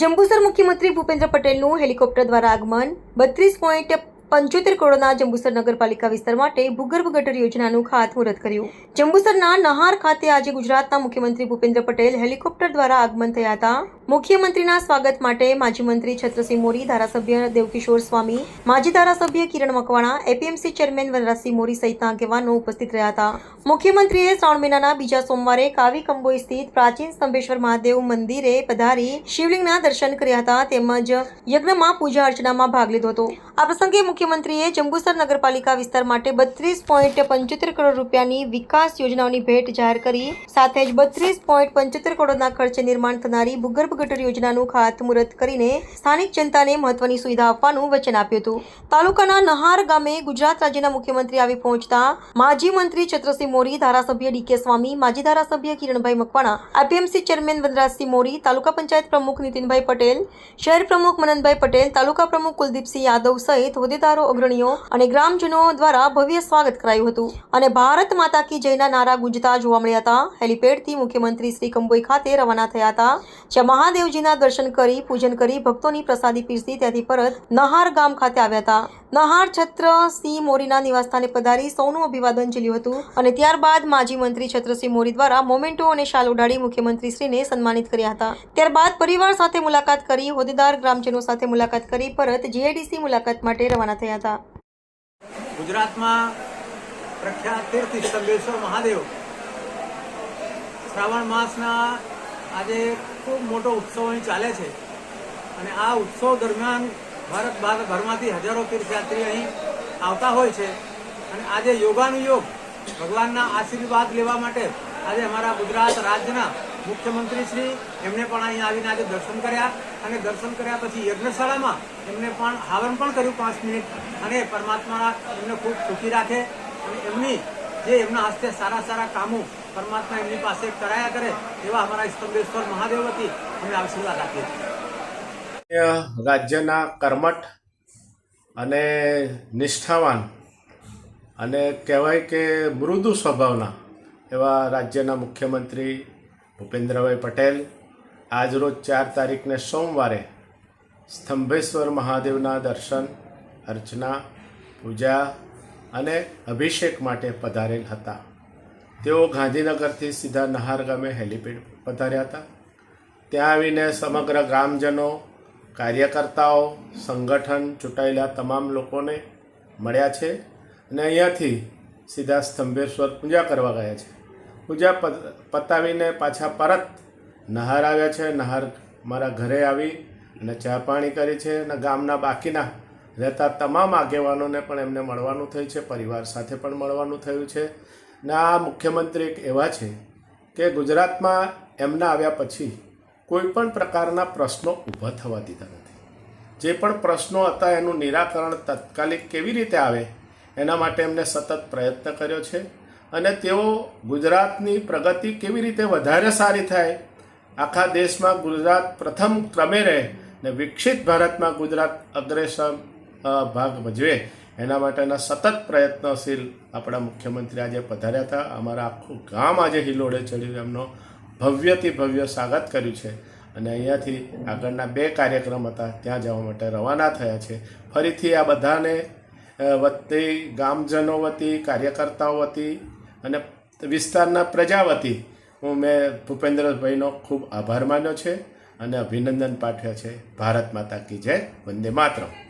જંબુસર મુખ્યમંત્રી ભૂપેન્દ્ર પટેલનું હેલિકોપ્ટર દ્વારા આગમન. બત્રીસ પોઈન્ટ પંચોતેર કરોડના જંબુસર નગરપાલિકા વિસ્તાર માટે ભૂગર્ભ ગટર યોજનાનું ખાતમુહૂર્ત કર્યું. જંબુસરના નહાર ખાતે આજે ગુજરાતના મુખ્યમંત્રી ભૂપેન્દ્ર પટેલ હેલિકોપ્ટર દ્વારા આગમન થયા હતા. મુખ્યમંત્રીના સ્વાગત માટે માજી મંત્રી છત્રસિંહ મોરી, ધારાસભ્ય દેવકિશોર સ્વામી, માજી ધારાસભ્ય કિરણ મકવાણા, એપીએમસી ચેરમેન વનરાજસિંહ મોરી સહિતના આગેવાનો ઉપસ્થિત રહ્યા હતા. મુખ્યમંત્રીએ શ્રાવણ મહિનાના બીજા સોમવારે કાવી કંબોઈ સ્થિત પ્રાચીન સ્તંભેશ્વર મહાદેવ મંદિરે પધારી શિવલિંગના દર્શન કર્યા હતા તેમજ યજ્ઞમાં પૂજા અર્ચનામાં ભાગ લીધો હતો. આ પ્રસંગે મુખ્યમંત્રીએ જંબુસર નગરપાલિકા વિસ્તાર માટે બત્રીસ પોઈન્ટ પંચોતેર કરોડ રૂપિયાની વિકાસ યોજનાઓની ભેટ જાહેર કરી, સાથે જ બત્રીસ પોઈન્ટ પંચોતેર કરોડના ખર્ચે નિર્માણ થનારી ભૂગર્ભ ગટર યોજનાનું ખાતમુહૂર્ત કરીને સ્થાનિક જનતાને મહત્વની સુવિધા આપવાનું વચન આપ્યું હતું. તાલુકાના નહાર ગામે ગુજરાત રાજ્યના મુખ્યમંત્રી આવી પહોંચતા માજી મંત્રી છત્રસિંહ મોરી, ધારાસભ્ય ડીકે સ્વામી, માજી ધારાસભ્ય કિરણભાઈ મકવાણા આઈપીએમસી ચેરમેન વનરાજસિંહ મોરી, તાલુકા પંચાયત પ્રમુખ નીતિનભાઈ પટેલ, શહેર પ્રમુખ મનનભાઈ પટેલ, તાલુકા પ્રમુખ કુલદીપસિંહ યાદવ સહિત હોદ્દેદારો, અગ્રણીઓ અને ગ્રામજનો દ્વારા ભવ્ય સ્વાગત કરાયું હતું અને ભારત માતા કી જયના નારા ગુંજતા જોવા મળ્યા હતા. હેલિપેડથી મુખ્યમંત્રી શ્રી કંબોઈ ખાતે રવાના થયા હતા, જ્યાં મહાદેવજીના દર્શન કરી, પૂજન કરી, ભક્તોની પ્રસાદી પીરસી, ત્યાંથી પરત નહાર ગામ ખાતે આવ્યા હતા. નહાર છત્રસિંહ મોરીના નિવાસસ્થાને પધારી સૌનું અભિવાદન ઝીલ્યું હતું અને ત્યારબાદ માજી મંત્રી છત્રસિંહ મોરી દ્વારા મોમેન્ટો અને શાલ ઉડાડી મુખ્યમંત્રી શ્રીને સન્માનિત કર્યા હતા. ત્યારબાદ પરિવાર સાથે મુલાકાત કરી, હોદ્દેદાર ગ્રામજનો સાથે મુલાકાત કરી, પરત જીઆઈડીસી મુલાકાત માટે રવાના થયા હતા. ગુજરાતમાં પ્રખ્યાત તીર્થ સ્તંભેશ્વર મહાદેવ. શ્રાવણ માસના આજે ખૂબ મોટો ઉત્સવ અહીં ચાલે છે. અને આ ઉત્સવ દરમિયાન ભારત ભરમાંથી હજારો તીર્થયાત્રી અહીં આવતા હોય છે. અને આજે યોગાનુયોગ ભગવાનના આશીર્વાદ લેવા માટે આજે અમારા ગુજરાત રાજ્યના મુખ્યમંત્રી શ્રી એમને પણ અહીં આવીને આજે દર્શન કર્યા. અને દર્શન કર્યા પછી યજ્ઞશાળામાં એમને પણ હાવન પણ કર્યું પાંચ મિનિટ. અને પરમાત્મા એમને ખૂબ સુખી રાખે. અને એમની જે એમના હસ્તે સારા સારા કામો પરમાત્મા એમની પાસે કરાયા કરે એવા અમારા સ્તંભેશ્વર મહાદેવ વતી અમે આશીર્વાદ આપીએ રાજ્યના કર્મઠ અને નિષ્ઠાવાન અને કહેવાય કે મૃદુ સ્વભાવના એવા રાજ્યના મુખ્યમંત્રી ભૂપેન્દ્રભાઈ પટેલ આજરોજ ચાર તારીખને સોમવારે સ્તંભેશ્વર મહાદેવના દર્શન, અર્ચના, પૂજા અને અભિષેક માટે પધારેલ હતા. તેઓ ગાંધીનગરથી સીધા નહાર ગામે હેલિપેડ પધાર્યા હતા. ત્યાં આવીને સમગ્ર ગ્રામજનો, કાર્યકર્તાઓ, સંગઠન ચૂંટાયેલા તમામ લોકોને મળ્યા છે અને અહીંયાથી સીધા સ્તંભેશ્વર પૂજા કરવા ગયા છે. પૂજા પતાવીને પાછા પરત નહાર આવ્યા છે. નહાર મારા ઘરે આવી અને ચા પાણી કરી છે અને ગામના બાકીના રહેતા તમામ આગેવાનોને પણ એમને મળવાનું થયું છે. પરિવાર સાથે પણ મળવાનું થયું છે. ને આ મુખ્યમંત્રી એક એવા છે કે ગુજરાતમાં એમના આવ્યા પછી કોઈ પણ પ્રકારના પ્રશ્નો ઊભા થવા દીધા નથી. જે પણ પ્રશ્નો હતા એનું નિરાકરણ તાત્કાલિક કેવી રીતે આવે એના માટે એમને સતત પ્રયત્ન કર્યો છે અને તેઓ ગુજરાતની પ્રગતિ કેવી રીતે વધારે સારી થાય, આખા દેશમાં ગુજરાત પ્રથમ ક્રમે રહે ને વિકસિત ભારતમાં ગુજરાત અગ્રેસર ભાગ ભજવે એના માટેના સતત પ્રયત્નશીલ આપણા મુખ્યમંત્રી આજે પધાર્યા હતા. અમારા આખું ગામ આજે હિલોડે ચડ્યું એમનો ભવ્યથી ભવ્ય સ્વાગત કર્યું છે. અને અહીંયાથી આગળના બે કાર્યક્રમ હતા. ત્યાં જવા માટે રવાના થયા છે. ફરીથી આ બધાને વતી, ગામજનો વતી, કાર્યકર્તાઓ વતી અને વિસ્તારના પ્રજા વતી હું મેં ભૂપેન્દ્રભાઈનો ખૂબ આભાર માન્યો છે અને અભિનંદન પાઠવ્યા છે. ભારત માતા કી જય, વંદે માતરમ.